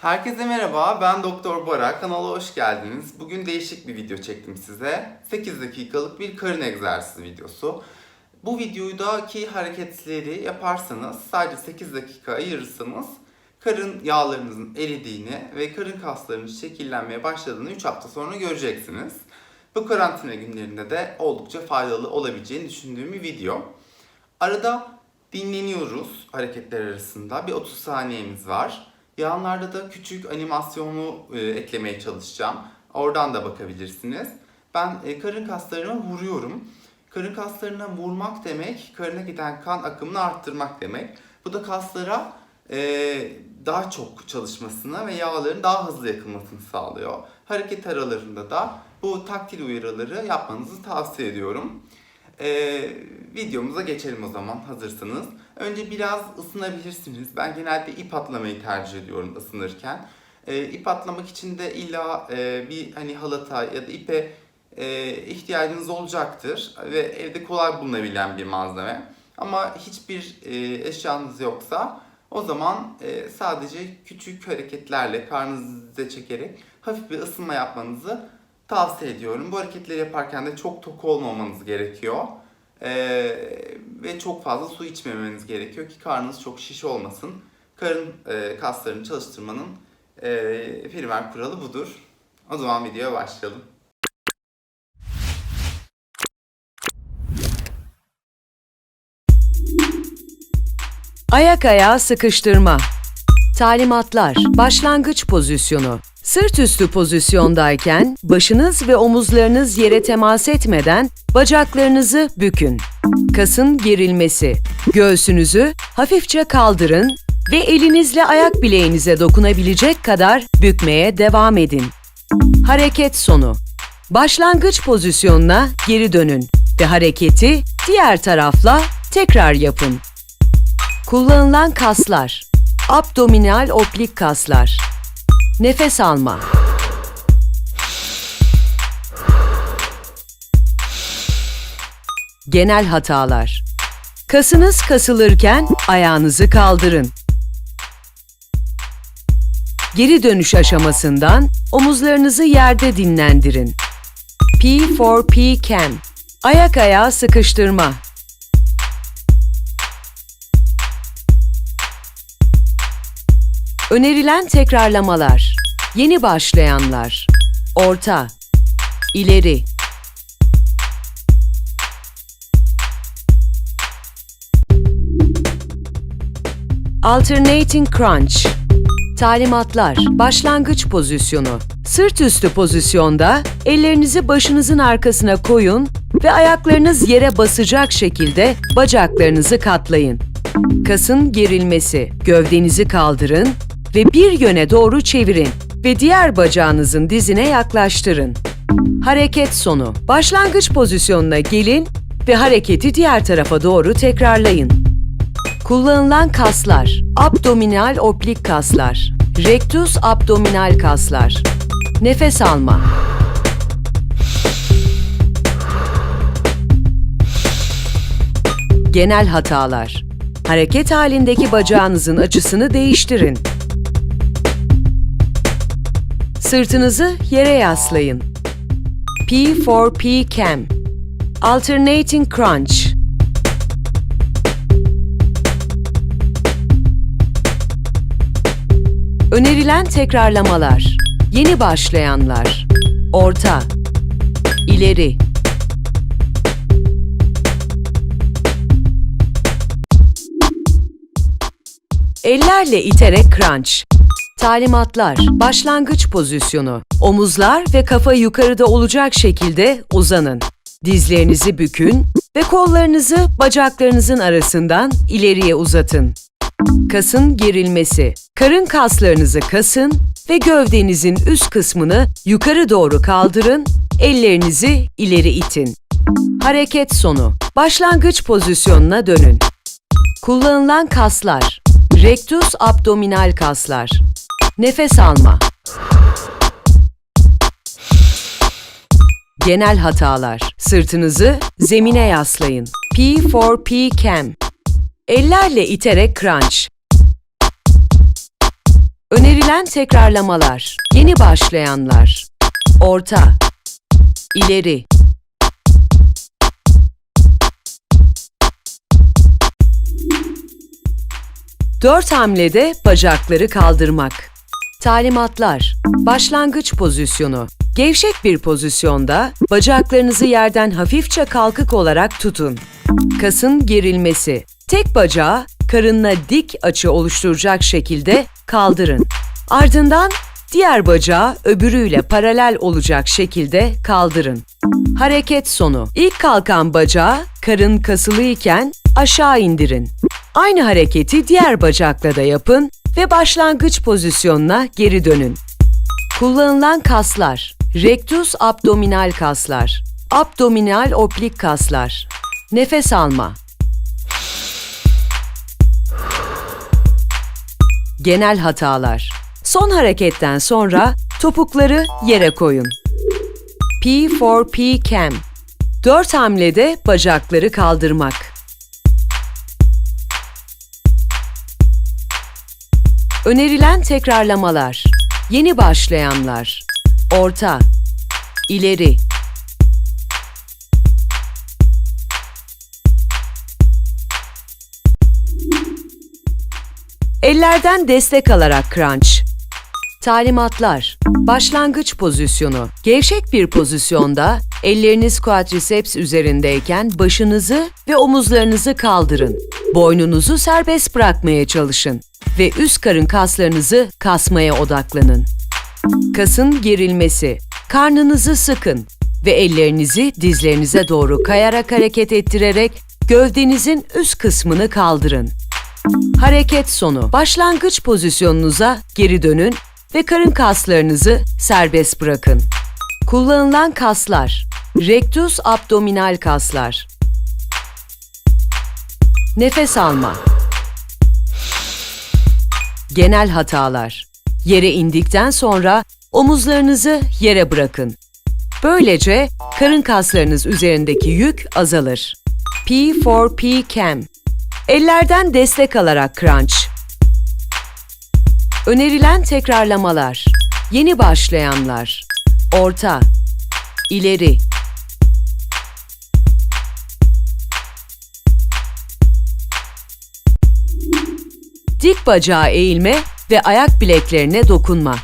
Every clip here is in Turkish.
Herkese merhaba, ben Doktor Bora. Kanala hoş geldiniz. Bugün değişik bir video çektim size. 8 dakikalık bir karın egzersizi videosu. Bu videodaki hareketleri yaparsanız, sadece 8 dakika ayırırsanız karın yağlarınızın eridiğini ve karın kaslarının şekillenmeye başladığını 3 hafta sonra göreceksiniz. Bu karantina günlerinde de oldukça faydalı olabileceğini düşündüğüm bir video. Arada dinleniyoruz hareketler arasında. Bir 30 saniyemiz var. Yanlarda da küçük animasyonu e, eklemeye çalışacağım. Oradan da bakabilirsiniz. Ben e, karın kaslarıma vuruyorum. Karın kaslarına vurmak demek, karına giden kan akımını arttırmak demek. Bu da kaslara e, daha çok çalışmasını ve yağların daha hızlı yakılmasını sağlıyor. Hareket aralarında da bu taktil uyarıları yapmanızı tavsiye ediyorum. Ee, videomuza geçelim o zaman hazırsanız. Önce biraz ısınabilirsiniz. Ben genelde ip atlamayı tercih ediyorum ısınırken. Ee, ip atlamak için de illa e, bir hani halata ya da ipe e, ihtiyacınız olacaktır ve evde kolay bulunabilen bir malzeme. Ama hiçbir e, eşyanız yoksa o zaman e, sadece küçük hareketlerle karnınızı çekerek hafif bir ısınma yapmanızı tavsiye ediyorum. Bu hareketleri yaparken de çok tok olmamanız gerekiyor. Ee, ve çok fazla su içmemeniz gerekiyor ki karnınız çok şiş olmasın. Karın e, kaslarını çalıştırmanın e, primer kuralı budur. O zaman videoya başlayalım. Ayak ayağı sıkıştırma. Talimatlar. Başlangıç pozisyonu. Sırt üstü pozisyondayken başınız ve omuzlarınız yere temas etmeden bacaklarınızı bükün. Kasın gerilmesi. Göğsünüzü hafifçe kaldırın ve elinizle ayak bileğinize dokunabilecek kadar bükmeye devam edin. Hareket sonu. Başlangıç pozisyonuna geri dönün ve hareketi diğer tarafla tekrar yapın. Kullanılan kaslar. Abdominal oblik kaslar. Nefes alma. Genel hatalar. Kasınız kasılırken ayağınızı kaldırın. Geri dönüş aşamasından omuzlarınızı yerde dinlendirin. P4P Cam. Ayak ayağı sıkıştırma. Önerilen tekrarlamalar. Yeni başlayanlar. Orta. ileri. Alternating crunch. Talimatlar. Başlangıç pozisyonu. Sırt üstü pozisyonda ellerinizi başınızın arkasına koyun ve ayaklarınız yere basacak şekilde bacaklarınızı katlayın. Kasın gerilmesi. Gövdenizi kaldırın ve bir yöne doğru çevirin ve diğer bacağınızın dizine yaklaştırın. Hareket sonu. Başlangıç pozisyonuna gelin ve hareketi diğer tarafa doğru tekrarlayın. Kullanılan kaslar. Abdominal oblik kaslar. Rectus abdominal kaslar. Nefes alma. Genel hatalar. Hareket halindeki bacağınızın açısını değiştirin. Sırtınızı yere yaslayın. P4P Cam. Alternating Crunch. Önerilen tekrarlamalar. Yeni başlayanlar. Orta. ileri. Ellerle iterek crunch. Talimatlar. Başlangıç pozisyonu. Omuzlar ve kafa yukarıda olacak şekilde uzanın. Dizlerinizi bükün ve kollarınızı bacaklarınızın arasından ileriye uzatın. Kasın gerilmesi. Karın kaslarınızı kasın ve gövdenizin üst kısmını yukarı doğru kaldırın, ellerinizi ileri itin. Hareket sonu. Başlangıç pozisyonuna dönün. Kullanılan kaslar. Rectus abdominal kaslar. Nefes alma. Genel hatalar. Sırtınızı zemine yaslayın. P4P Cam. Ellerle iterek crunch. Önerilen tekrarlamalar. Yeni başlayanlar. Orta. İleri. Dört hamlede bacakları kaldırmak. Talimatlar. Başlangıç pozisyonu. Gevşek bir pozisyonda bacaklarınızı yerden hafifçe kalkık olarak tutun. Kasın gerilmesi. Tek bacağı karınla dik açı oluşturacak şekilde kaldırın. Ardından diğer bacağı öbürüyle paralel olacak şekilde kaldırın. Hareket sonu. İlk kalkan bacağı karın kasılı iken aşağı indirin. Aynı hareketi diğer bacakla da yapın ve başlangıç pozisyonuna geri dönün. Kullanılan kaslar. Rectus abdominal kaslar. Abdominal oblik kaslar. Nefes alma. Genel hatalar. Son hareketten sonra topukları yere koyun. P4P Cam. 4 hamlede bacakları kaldırmak. Önerilen tekrarlamalar. Yeni başlayanlar. Orta. İleri. Ellerden destek alarak crunch. Talimatlar. Başlangıç pozisyonu. Gevşek bir pozisyonda elleriniz quadriceps üzerindeyken başınızı ve omuzlarınızı kaldırın. Boynunuzu serbest bırakmaya çalışın ve üst karın kaslarınızı kasmaya odaklanın. Kasın gerilmesi. Karnınızı sıkın ve ellerinizi dizlerinize doğru kayarak hareket ettirerek gövdenizin üst kısmını kaldırın. Hareket sonu. Başlangıç pozisyonunuza geri dönün ve karın kaslarınızı serbest bırakın. Kullanılan kaslar. Rectus abdominal kaslar. Nefes alma. Genel hatalar. Yere indikten sonra omuzlarınızı yere bırakın. Böylece karın kaslarınız üzerindeki yük azalır. P4P Cam Ellerden destek alarak crunch. Önerilen tekrarlamalar. Yeni başlayanlar. Orta. İleri. Dik bacağı eğilme ve ayak bileklerine dokunma.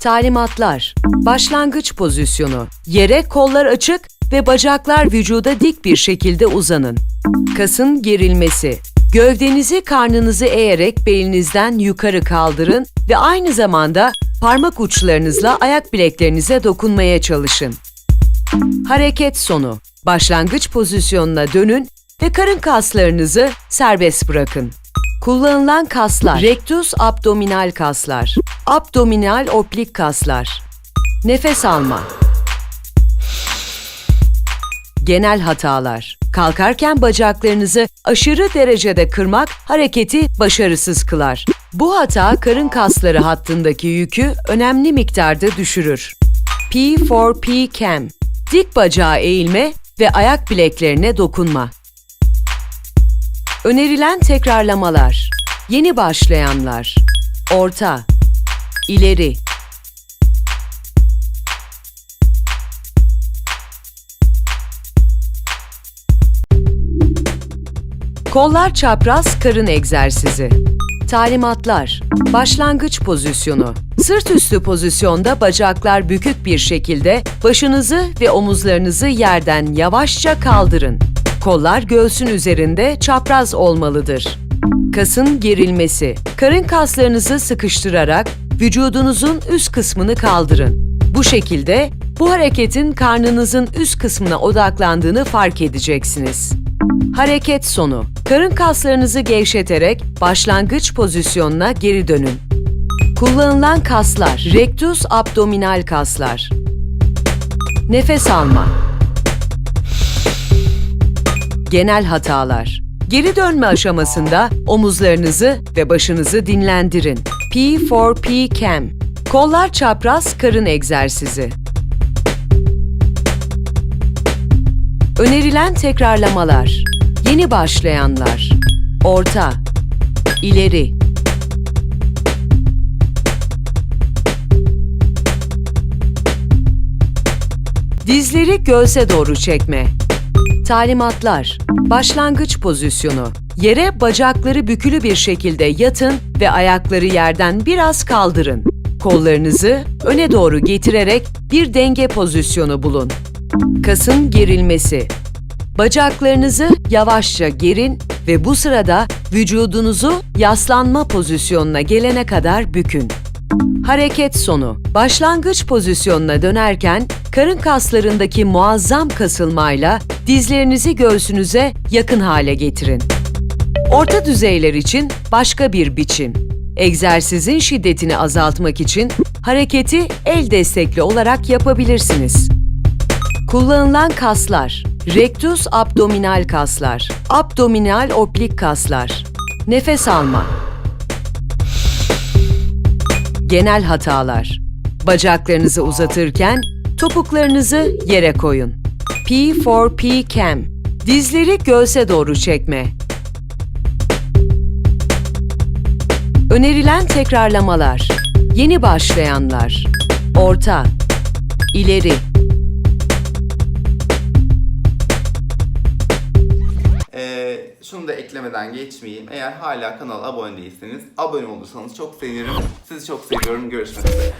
Talimatlar. Başlangıç pozisyonu. Yere kollar açık ve bacaklar vücuda dik bir şekilde uzanın. Kasın gerilmesi. Gövdenizi karnınızı eğerek belinizden yukarı kaldırın ve aynı zamanda parmak uçlarınızla ayak bileklerinize dokunmaya çalışın. Hareket sonu. Başlangıç pozisyonuna dönün ve karın kaslarınızı serbest bırakın. Kullanılan kaslar. Rectus abdominal kaslar. Abdominal oblik kaslar. Nefes alma. Genel hatalar. Kalkarken bacaklarınızı aşırı derecede kırmak hareketi başarısız kılar. Bu hata karın kasları hattındaki yükü önemli miktarda düşürür. P4P Cam Dik bacağı eğilme ve ayak bileklerine dokunma. Önerilen tekrarlamalar. Yeni başlayanlar. Orta. İleri. Kollar çapraz karın egzersizi. Talimatlar. Başlangıç pozisyonu. Sırt üstü pozisyonda bacaklar bükük bir şekilde başınızı ve omuzlarınızı yerden yavaşça kaldırın. Kollar göğsün üzerinde çapraz olmalıdır. Kasın gerilmesi. Karın kaslarınızı sıkıştırarak vücudunuzun üst kısmını kaldırın. Bu şekilde bu hareketin karnınızın üst kısmına odaklandığını fark edeceksiniz. Hareket sonu. Karın kaslarınızı gevşeterek başlangıç pozisyonuna geri dönün. Kullanılan kaslar. Rectus abdominal kaslar. Nefes alma. Genel hatalar. Geri dönme aşamasında omuzlarınızı ve başınızı dinlendirin. P4P Cam. Kollar çapraz karın egzersizi. Önerilen tekrarlamalar. Yeni başlayanlar. Orta. ileri. Dizleri göğse doğru çekme. Talimatlar. Başlangıç pozisyonu. Yere bacakları bükülü bir şekilde yatın ve ayakları yerden biraz kaldırın. Kollarınızı öne doğru getirerek bir denge pozisyonu bulun. Kasın gerilmesi. Bacaklarınızı yavaşça gerin ve bu sırada vücudunuzu yaslanma pozisyonuna gelene kadar bükün. Hareket sonu. Başlangıç pozisyonuna dönerken karın kaslarındaki muazzam kasılmayla dizlerinizi göğsünüze yakın hale getirin. Orta düzeyler için başka bir biçim. Egzersizin şiddetini azaltmak için hareketi el destekli olarak yapabilirsiniz. Kullanılan kaslar. Rectus abdominal kaslar, abdominal oblik kaslar. Nefes alma. Genel hatalar. Bacaklarınızı uzatırken topuklarınızı yere koyun. P4P cam. Dizleri göğse doğru çekme. Önerilen tekrarlamalar. Yeni başlayanlar. Orta. ileri. Ee, şunu da eklemeden geçmeyeyim. Eğer hala kanala abone değilseniz abone olursanız çok sevinirim. Sizi çok seviyorum. Görüşmek üzere.